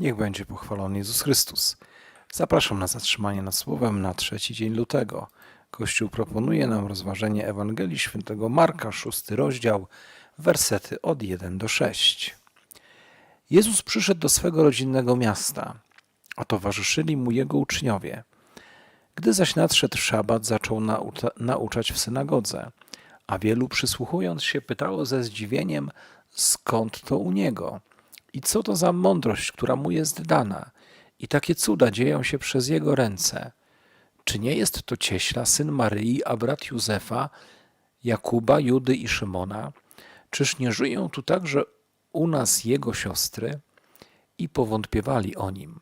Niech będzie pochwalony Jezus Chrystus. Zapraszam na zatrzymanie nad słowem na trzeci dzień lutego. Kościół proponuje nam rozważenie Ewangelii Świętego Marka, szósty rozdział, wersety od 1 do 6. Jezus przyszedł do swego rodzinnego miasta, a towarzyszyli mu jego uczniowie. Gdy zaś nadszedł szabat, zaczął naucza- nauczać w synagodze, a wielu przysłuchując się pytało ze zdziwieniem, skąd to u niego i co to za mądrość, która mu jest dana i takie cuda dzieją się przez jego ręce. Czy nie jest to cieśla, syn Maryi, a brat Józefa, Jakuba, Judy i Szymona? Czyż nie żyją tu także u nas jego siostry? I powątpiewali o nim.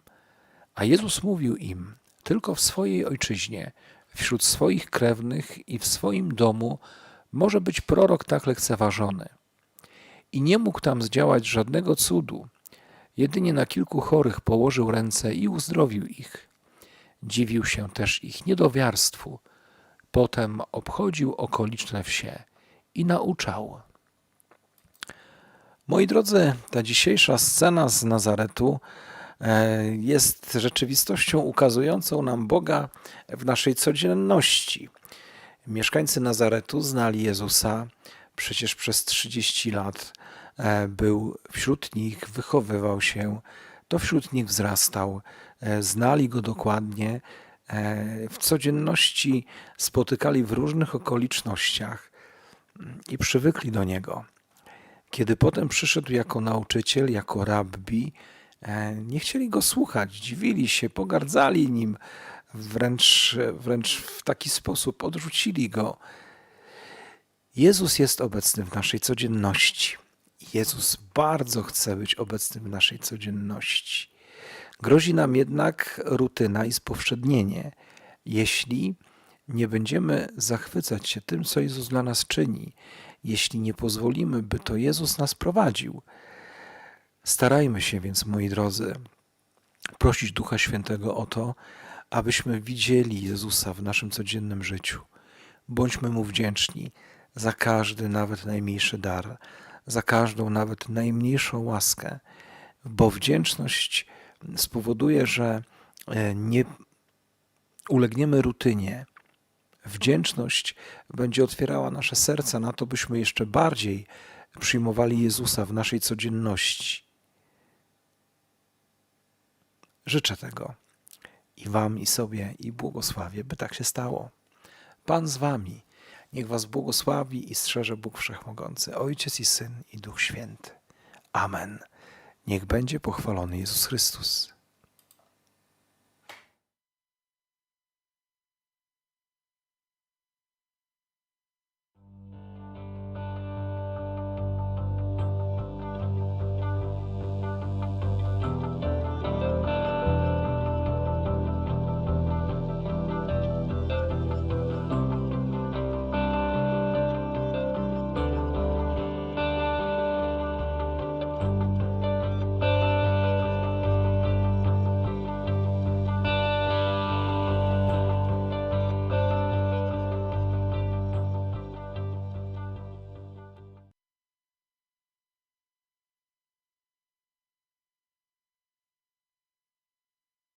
A Jezus mówił im, tylko w swojej ojczyźnie, wśród swoich krewnych i w swoim domu może być prorok tak lekceważony. I nie mógł tam zdziałać żadnego cudu. Jedynie na kilku chorych położył ręce i uzdrowił ich. Dziwił się też ich niedowiarstwu. Potem obchodził okoliczne wsie i nauczał. Moi drodzy, ta dzisiejsza scena z Nazaretu e, jest rzeczywistością ukazującą nam Boga w naszej codzienności. Mieszkańcy Nazaretu znali Jezusa przecież przez 30 lat. e, Był wśród nich, wychowywał się, to wśród nich wzrastał, e, znali go dokładnie. e, W codzienności spotykali w różnych okolicznościach mm, i przywykli do niego. Kiedy potem przyszedł jako nauczyciel, jako rabbi, nie chcieli go słuchać, dziwili się, pogardzali nim, wręcz, wręcz w taki sposób odrzucili go. Jezus jest obecny w naszej codzienności. Jezus bardzo chce być obecny w naszej codzienności. Grozi nam jednak rutyna i spowszednienie, jeśli nie będziemy zachwycać się tym, co Jezus dla nas czyni, jeśli nie pozwolimy, by to Jezus nas prowadził. Starajmy się więc, moi drodzy, prosić Ducha Świętego o to, abyśmy widzieli Jezusa w naszym codziennym życiu. Bądźmy Mu wdzięczni za każdy, nawet najmniejszy dar, za każdą, nawet najmniejszą łaskę, bo wdzięczność spowoduje, że e, nie ulegniemy rutynie. Wdzięczność będzie otwierała nasze serca na to, byśmy jeszcze bardziej przyjmowali Jezusa w naszej codzienności. Życzę tego i Wam, i sobie, i błogosławię, by tak się stało. Pan z Wami. Niech Was błogosławi i strzeże Bóg Wszechmogący, Ojciec i Syn i Duch Święty. Amen. Niech będzie pochwalony Jezus Chrystus.